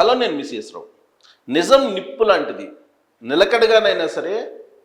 Hello నేను miss రావు నిజం నిప్పు లాంటిది. నిలకడగానైనా సరే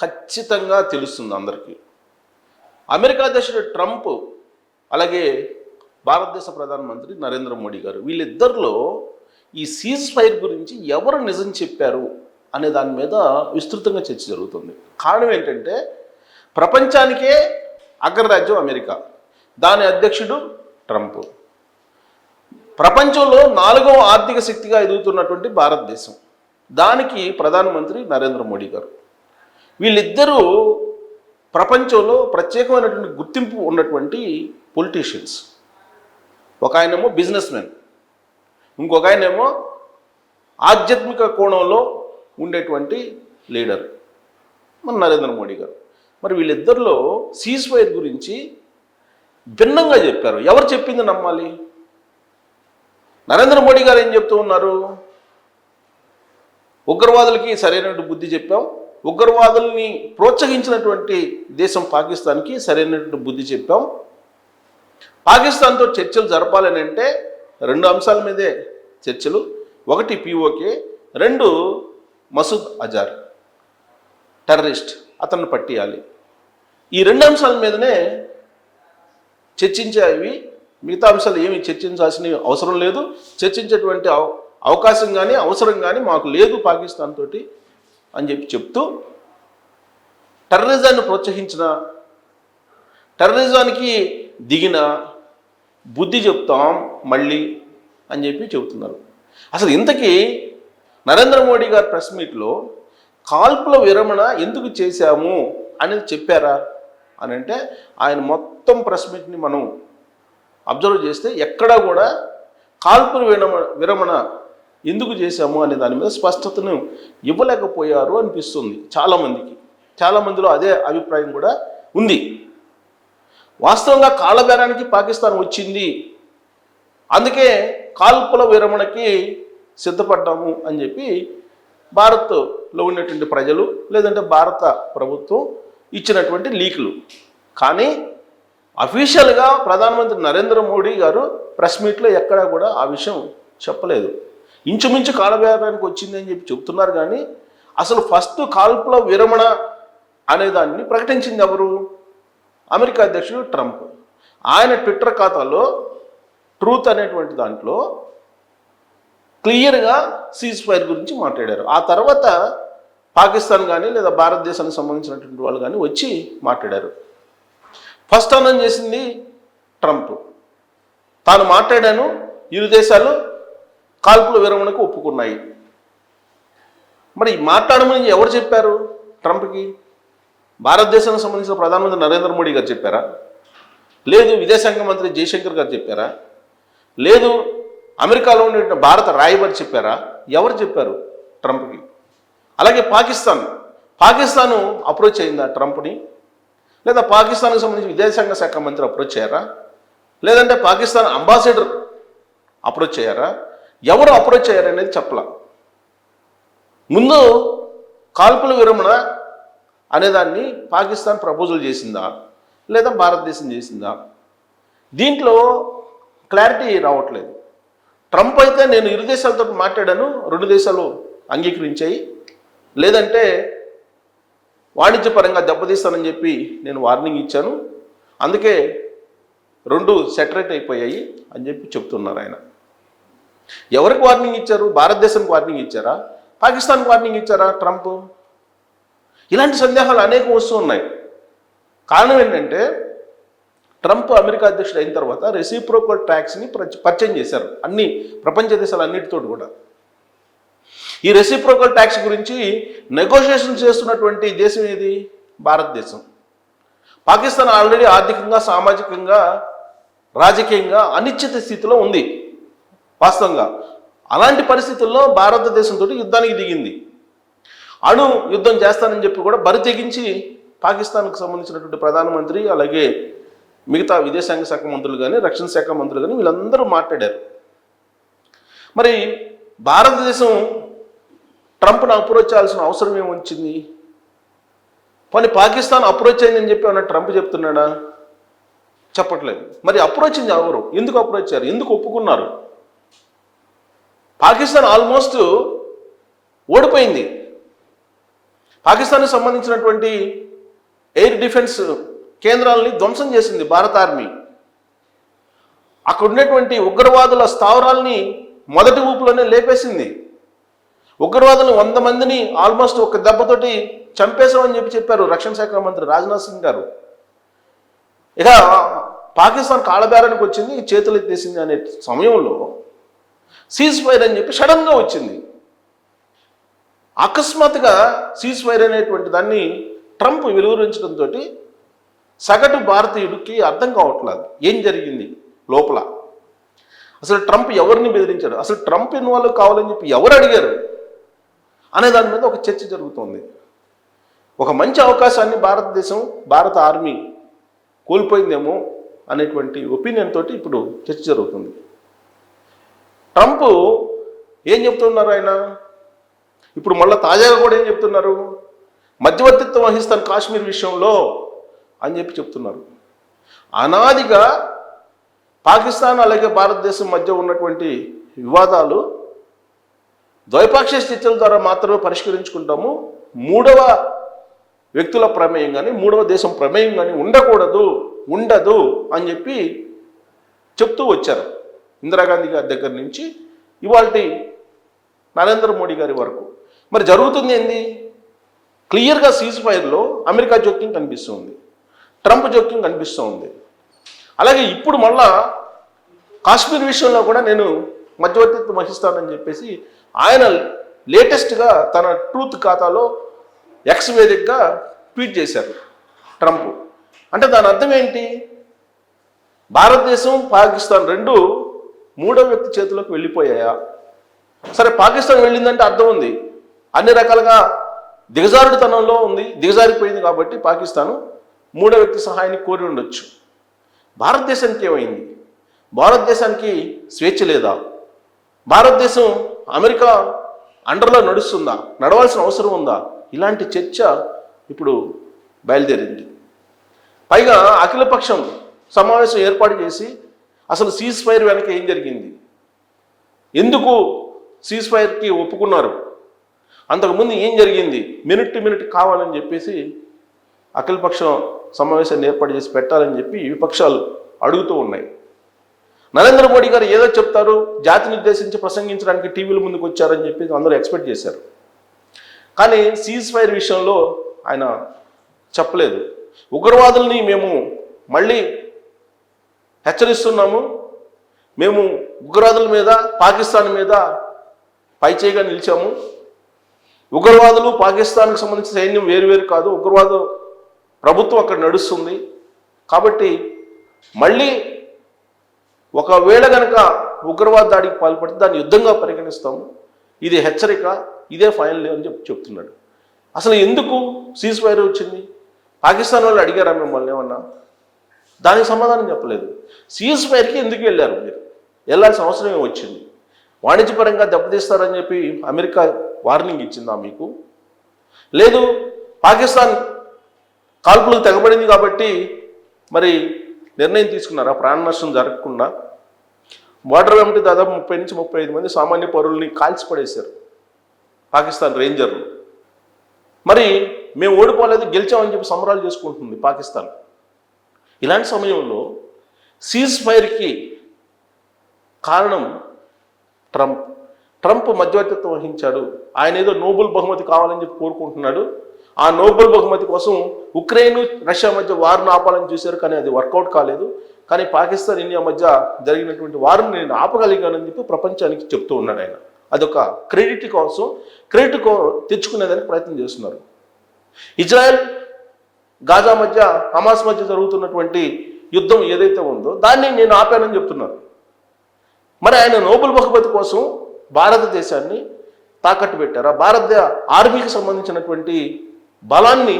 ఖచ్చితంగా తెలుస్తుంది అందరికీ. అమెరికా అధ్యక్షుడు ట్రంప్ అలాగే భారతదేశ ప్రధానమంత్రి నరేంద్ర మోడీ గారు వీళ్ళిద్దరిలో ఈ సీజ్ ఫైర్ గురించి ఎవరు నిజం చెప్పారు అనే దాని మీద విస్తృతంగా చర్చ జరుగుతుంది. కారణం ఏంటంటే ప్రపంచానికే అగ్రరాజ్యం అమెరికా. దాని అధ్యక్షుడు ట్రంప్. ప్రపంచంలో నాలుగవ ఆర్థిక శక్తిగా ఎదుగుతున్నటువంటి భారతదేశం. దానికి ప్రధానమంత్రి నరేంద్ర మోడీ గారు. వీళ్ళిద్దరూ ప్రపంచంలో ప్రత్యేకమైనటువంటి గుర్తింపు ఉన్నటువంటి పొలిటీషియన్స్ ఒక ఆయనేమో బిజినెస్ మ్యాన్ ఇంకొక ఆయనేమో ఆధ్యాత్మిక కోణంలో ఉండేటువంటి లీడర్ మన నరేంద్ర మోడీ గారు. మరి వీళ్ళిద్దరిలో సీజ్ ఫైర్ గురించి భిన్నంగా చెప్పారు. ఎవరు చెప్పింది నమ్మాలి? నరేంద్ర మోడీ గారు ఏం చెప్తూ ఉన్నారు? ఉగ్రవాదులకి సరైనటువంటి బుద్ధి చెప్పాం. ఉగ్రవాదుల్ని ప్రోత్సహించినటువంటి దేశం పాకిస్తాన్కి సరైనటువంటి బుద్ధి చెప్పాం. పాకిస్తాన్తో చర్చలు జరపాలని అంటే రెండు అంశాల మీదే చర్చలు. ఒకటి పిఓకే రెండు మసూద్ అజార్ టెర్రరిస్ట్ అతన్ని పట్టియాలి. ఈ రెండు అంశాల మీదనే చర్చించేవి మిగతా అంశాలు ఏమి చర్చించాల్సిన అవసరం లేదు. చర్చించేటువంటి అవ- అవకాశం కానీ అవసరం కానీ మాకు లేదు పాకిస్తాన్ తోటి అని చెప్పి చెప్తూ టెర్రరిజాన్ని ప్రోత్సహించిన టెర్రరిజానికి దిగిన బుద్ధి చెప్తాం మళ్ళీ అని చెప్పి చెబుతున్నారు. అసలు ఇంతకీ నరేంద్ర మోడీ గారు ప్రెస్ మీట్లో కాల్పుల విరమణ ఎందుకు చేశాము అనేది చెప్పారా అని అంటే ఆయన మొత్తం ప్రెస్ మీట్ని మనం అబ్జర్వ్ చేస్తే ఎక్కడా కూడా కాల్పుల విరమణ విరమణ ఎందుకు చేశాము అనే దాని మీద స్పష్టతను ఇవ్వలేకపోయారు అనిపిస్తుంది చాలామందికి. చాలామందిలో అదే అభిప్రాయం కూడా ఉంది. వాస్తవంగా కాలబేరానికి పాకిస్తాన్ వచ్చింది. అందుకే కాల్పుల విరమణకి సిద్ధపడ్డాము అని చెప్పి భారత్లో ఉన్నటువంటి ప్రజలు లేదంటే భారత ప్రభుత్వం ఇచ్చినటువంటి లీకులు. కానీ అఫీషియల్గా ప్రధానమంత్రి నరేంద్ర మోడీ గారు ప్రెస్ మీట్లో ఎక్కడా కూడా ఆ విషయం చెప్పలేదు. ఇంచుమించు కాలవ్యాపారానికి వచ్చింది అని చెప్పి చెప్తున్నారు కానీ అసలు ఫస్ట్ కాల్పుల విరమణ అనే దాన్ని ప్రకటించింది ఎవరు? అమెరికా అధ్యక్షుడు ట్రంప్. ఆయన ట్విట్టర్ ఖాతాలో ట్రూత్ అనేటువంటి దాంట్లో క్లియర్గా సీజ్ ఫైర్ గురించి మాట్లాడారు. ఆ తర్వాత పాకిస్తాన్ కానీ లేదా భారతదేశానికి సంబంధించినటువంటి వాళ్ళు కానీ వచ్చి మాట్లాడారు. ఫస్ట్ అనౌన్స్ చేసింది? ట్రంప్. తాను మాట్లాడాను ఇరు దేశాలు కాల్పుల విరమణకు ఒప్పుకున్నాయి. మరి మాట్లాడమని ఎవరు చెప్పారు ట్రంప్కి? భారతదేశానికి సంబంధించిన ప్రధానమంత్రి నరేంద్ర మోడీ గారు చెప్పారా? లేదు విదేశాంగ మంత్రి జయశంకర్ గారు చెప్పారా? లేదు అమెరికాలో ఉండే భారత రాయబారి చెప్పారా? ఎవరు చెప్పారు ట్రంప్కి? అలాగే పాకిస్తాన్. పాకిస్తాను అప్రోచ్ అయిందా ట్రంప్ని? లేదా పాకిస్తాన్కి సంబంధించి విదేశాంగ శాఖ మంత్రి అప్రోచ్ అయ్యారా? లేదంటే పాకిస్తాన్ అంబాసిడర్ అప్రోచ్ అయ్యారా? ఎవరు అప్రోచ్ అయ్యారనేది చెప్పలా. ముందు కాల్పుల విరమణ అనేదాన్ని పాకిస్తాన్ ప్రపోజల్ చేసిందా? లేదా భారతదేశం చేసిందా? దీంట్లో క్లారిటీ రావట్లేదు. ట్రంప్ అయితే నేను ఇరు దేశాలతో మాట్లాడాను రెండు దేశాలు అంగీకరించాయి. లేదంటే వాణిజ్యపరంగా దెబ్బతీస్తానని చెప్పి నేను వార్నింగ్ ఇచ్చాను. అందుకే రెండు సెటరేట్ అయిపోయాయి అని చెప్పి చెప్తున్నారు ఆయన. ఎవరికి వార్నింగ్ ఇచ్చారు? భారతదేశానికి వార్నింగ్ ఇచ్చారా? పాకిస్తాన్కి వార్నింగ్ ఇచ్చారా ట్రంప్? ఇలాంటి సందేహాలు అనేకం వస్తూ ఉన్నాయి. కారణం ఏంటంటే ట్రంప్ అమెరికా అధ్యక్షుడు అయిన తర్వాత రెసిప్రోకల్ ట్యాక్స్ని పరిచయం చేశారు. అన్ని ప్రపంచ దేశాలు అన్నిటితోటి కూడా. ఈ రెసిప్రోకల్ ట్యాక్స్ గురించి నెగోషియేషన్ చేస్తున్నటువంటి దేశం ఏది? భారతదేశం. పాకిస్తాన్ ఆల్రెడీ ఆర్థికంగా సామాజికంగా రాజకీయంగా అనిశ్చిత స్థితిలో ఉంది. వాస్తవంగా. అలాంటి పరిస్థితుల్లో భారతదేశంతో యుద్ధానికి దిగింది. అణు యుద్ధం చేస్తానని చెప్పి కూడా బరి తెగించి పాకిస్తాన్కు సంబంధించినటువంటి ప్రధానమంత్రి అలాగే మిగతా విదేశాంగ శాఖ మంత్రులు కానీ రక్షణ శాఖ మంత్రులు కానీ వీళ్ళందరూ మాట్లాడారు. మరి భారతదేశం ట్రంప్ను అప్రోచ్ చేయాల్సిన అవసరం ఏమొచ్చింది పోనీ పాకిస్తాన్ అప్రోచ్ అయిందని చెప్పి ఏమన్నా ట్రంప్ చెప్తున్నాడా? చెప్పట్లేదు. మరి అప్రోచ్ ఎవరు? ఎందుకు అప్రోచ్ అయ్యారు ఎందుకు ఒప్పుకున్నారు? పాకిస్తాన్ ఆల్మోస్ట్ ఓడిపోయింది. పాకిస్తాన్కి సంబంధించినటువంటి ఎయిర్ డిఫెన్స్ కేంద్రాలని ధ్వంసం చేసింది భారత ఆర్మీ. అక్కడ ఉన్నటువంటి ఉగ్రవాదుల స్థావరాల్ని మొదటి ఊపులోనే లేపేసింది. ఉగ్రవాదులు వంద మందిని ఆల్మోస్ట్ ఒక దెబ్బతోటి చంపేశామని చెప్పి చెప్పారు రక్షణ శాఖ మంత్రి రాజ్నాథ్ సింగ్ గారు. ఇక పాకిస్తాన్ కాళ్ళబేరానికి వచ్చింది చేతులు ఎత్తేసింది అనే సమయంలో సీజ్ ఫైర్ అని చెప్పి సడన్గా వచ్చింది. అకస్మాత్తుగా సీజ్ ఫైర్ అనేటువంటి దాన్ని ట్రంప్ వెలువరించడంతో సగటు భారతీయుడికి అర్థం కావట్లేదు. ఏం జరిగింది లోపల? అసలు ట్రంప్ ఎవరిని బెదిరించాడు? అసలు ట్రంప్ ఇన్వాల్వ్ కావాలని చెప్పి ఎవరు అడిగారు? అనే దాని మీద ఒక చర్చ జరుగుతోంది. ఒక మంచి అవకాశాన్ని భారతదేశం భారత ఆర్మీ కోల్పోయిందేమో అనేటువంటి ఒపీనియన్ తోటి ఇప్పుడు చర్చ జరుగుతుంది. ట్రంప్ ఏం చెప్తున్నారు ఆయన? ఇప్పుడు మళ్ళీ తాజాగా కూడా ఏం చెప్తున్నారు? మధ్యవర్తిత్వం వహిస్తాను కాశ్మీర్ విషయంలో అని చెప్పి చెప్తున్నారు. అనాదిగా పాకిస్తాన్ అలాగే భారతదేశం మధ్య ఉన్నటువంటి వివాదాలు ద్వైపాక్షిక చర్చల ద్వారా మాత్రమే పరిష్కరించుకుంటాము. మూడవ వ్యక్తుల ప్రమేయం కానీ మూడవ దేశం ప్రమేయం కానీ ఉండకూడదు ఉండదు అని చెప్పి చెప్తూ వచ్చారు ఇందిరాగాంధీ గారి దగ్గర నుంచి. ఇవాళ నరేంద్ర మోడీ గారి వరకు. మరి జరుగుతుంది ఏంది? క్లియర్గా సీజ్ ఫైర్లో అమెరికా జోక్యం కనిపిస్తుంది. ట్రంప్ జోక్యం కనిపిస్తుంది. అలాగే ఇప్పుడు మళ్ళా కాశ్మీర్ విషయంలో కూడా నేను మధ్యవర్తిత్వం వహిస్తానని చెప్పేసి ఆయన లేటెస్ట్గా తన ట్రూత్ ఖాతాలో ఎక్స్ వేదికగా ట్వీట్ చేశారు ట్రంప్. అంటే దాని అర్థం ఏంటి? భారతదేశం పాకిస్తాన్ రెండు మూడో వ్యక్తి చేతిలోకి వెళ్ళిపోయాయా? సరే పాకిస్తాన్ వెళ్ళిందంటే అర్థం ఉంది. అన్ని రకాలుగా దిగజారుడుతనంలో ఉంది దిగజారిపోయింది కాబట్టి పాకిస్తాను మూడో వ్యక్తి సహాయాన్ని కోరి ఉండొచ్చు. భారతదేశానికి ఏమైంది? భారతదేశానికి స్వేచ్ఛ లేదా? భారతదేశం అమెరికా అండర్లో నడుస్తుందా? నడవాల్సిన అవసరం ఉందా? ఇలాంటి చర్చ ఇప్పుడు బయలుదేరింది. పైగా అఖిలపక్షం సమావేశం ఏర్పాటు చేసి అసలు సీజ్ ఫైర్ వెనక ఏం జరిగింది? ఎందుకు సీజ్ ఫైర్కి ఒప్పుకున్నారు? అంతకుముందు ఏం జరిగింది? మినిట్ టు మినిట్ కావాలని చెప్పేసి అఖిలపక్షం సమావేశాన్ని ఏర్పాటు చేసి పెట్టాలని చెప్పి విపక్షాలు అడుగుతూ ఉన్నాయి. నరేంద్ర మోడీ గారు ఏదో చెప్తారు జాతిని ఉద్దేశించి ప్రసంగించడానికి టీవీల ముందుకు వచ్చారని చెప్పి అందరూ ఎక్స్పెక్ట్ చేశారు. కానీ సీజ్ ఫైర్ విషయంలో ఆయన చెప్పలేదు. ఉగ్రవాదుల్ని మేము మళ్ళీ హెచ్చరిస్తున్నాము. మేము ఉగ్రవాదుల మీద పాకిస్తాన్ మీద పైచేయిగా నిలిచాము. ఉగ్రవాదులు పాకిస్తాన్కి సంబంధించిన సైన్యం వేరువేరు కాదు ఉగ్రవాద ప్రభుత్వం అక్కడ నడుస్తుంది. కాబట్టి మళ్ళీ ఒకవేళ కనుక ఉగ్రవాద దాడికి పాల్పడితే దాన్ని యుద్ధంగా పరిగణిస్తాము ఇది హెచ్చరిక ఇదే ఫైనల్ అని చెప్పి చెప్తున్నాడు. అసలు ఎందుకు సీజ్ ఫైర్ వచ్చింది? పాకిస్తాన్ వాళ్ళు అడిగారా మిమ్మల్ని ఏమన్నా? దానికి సమాధానం చెప్పలేదు. సీజ్ ఫైర్కి ఎందుకు వెళ్ళారు మీరు? వెళ్ళాల్సిన అవసరం ఏమి వచ్చింది? వాణిజ్యపరంగా దెబ్బతీస్తారని చెప్పి అమెరికా వార్నింగ్ ఇచ్చిందా మీకు? లేదు పాకిస్తాన్ కాల్పులకు తెగబడింది కాబట్టి మరి నిర్ణయం తీసుకున్నారా? ప్రాణ నష్టం జరగకుండా? బార్డర్ వెంబడి దాదాపు ముప్పై నుంచి ముప్పై ఐదు మంది సామాన్య పౌరుల్ని కాల్చి పడేశారు పాకిస్తాన్ రేంజర్లు. మరి మేము ఓడిపోలేదు గెలిచామని చెప్పి సంబరాలు చేసుకుంటుంది పాకిస్తాన్. ఇలాంటి సమయంలో సీజ్ ఫైర్కి కారణం ట్రంప్. ట్రంప్ మధ్యవర్తిత్వం వహించాడు. ఆయన ఏదో నోబెల్ బహుమతి కావాలని చెప్పి కోరుకుంటున్నాడు. ఆ నోబెల్ బహుమతి కోసం ఉక్రెయిన్ రష్యా మధ్య వార్ను ఆపాలని చూశారు కానీ అది వర్కౌట్ కాలేదు. కానీ పాకిస్తాన్ ఇండియా మధ్య జరిగినటువంటి వారిని నేను ఆపగలిగానని చెప్పి ప్రపంచానికి చెప్తూ ఉన్నాడు ఆయన. అదొక క్రెడిట్ కోసం క్రెడిట్ తెచ్చుకునేదానికి ప్రయత్నం చేస్తున్నారు. ఇజ్రాయెల్ గాజా మధ్య హమాస్ మధ్య జరుగుతున్నటువంటి యుద్ధం ఏదైతే ఉందో దాన్ని నేను ఆపానని చెప్తున్నారు. మరి ఆయన నోబెల్ బహుమతి కోసం భారతదేశాన్ని తాకట్టు పెట్టారా? భారత ఆర్మీకి సంబంధించినటువంటి బలాన్ని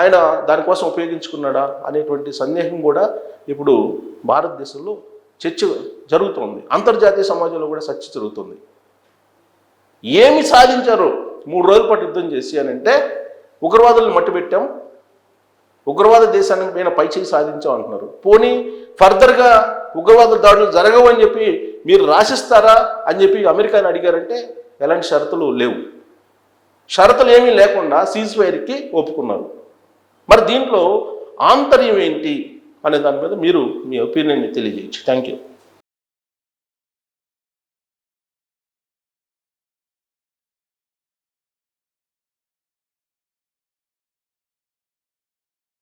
ఆయన దానికోసం ఉపయోగించుకున్నాడా అనేటువంటి సందేహం కూడా ఇప్పుడు భారతదేశంలో చర్చ జరుగుతోంది. అంతర్జాతీయ సమాజంలో కూడా చర్చ జరుగుతుంది. ఏమి సాధించారు మూడు రోజుల పాటు యుద్ధం చేసి అని అంటే ఉగ్రవాదులను మట్టిపెట్టాం ఉగ్రవాద దేశానికి పైన పైచేయి సాధించాం అంటున్నారు. పోనీ ఫర్దర్గా ఉగ్రవాద దాడులు జరగవు అని చెప్పి మీరు రాసిస్తారా అని చెప్పి అమెరికాని అడిగారంటే ఎలాంటి షరతులు లేవు. షరతులు ఏమీ లేకుండా సీజ్ ఫైర్కి ఒప్పుకున్నారు. మరి దీంట్లో ఆంతర్యం ఏంటి అనే దాని మీద మీరు మీ ఒపీనియన్ని తెలియజేయచ్చు. Thank you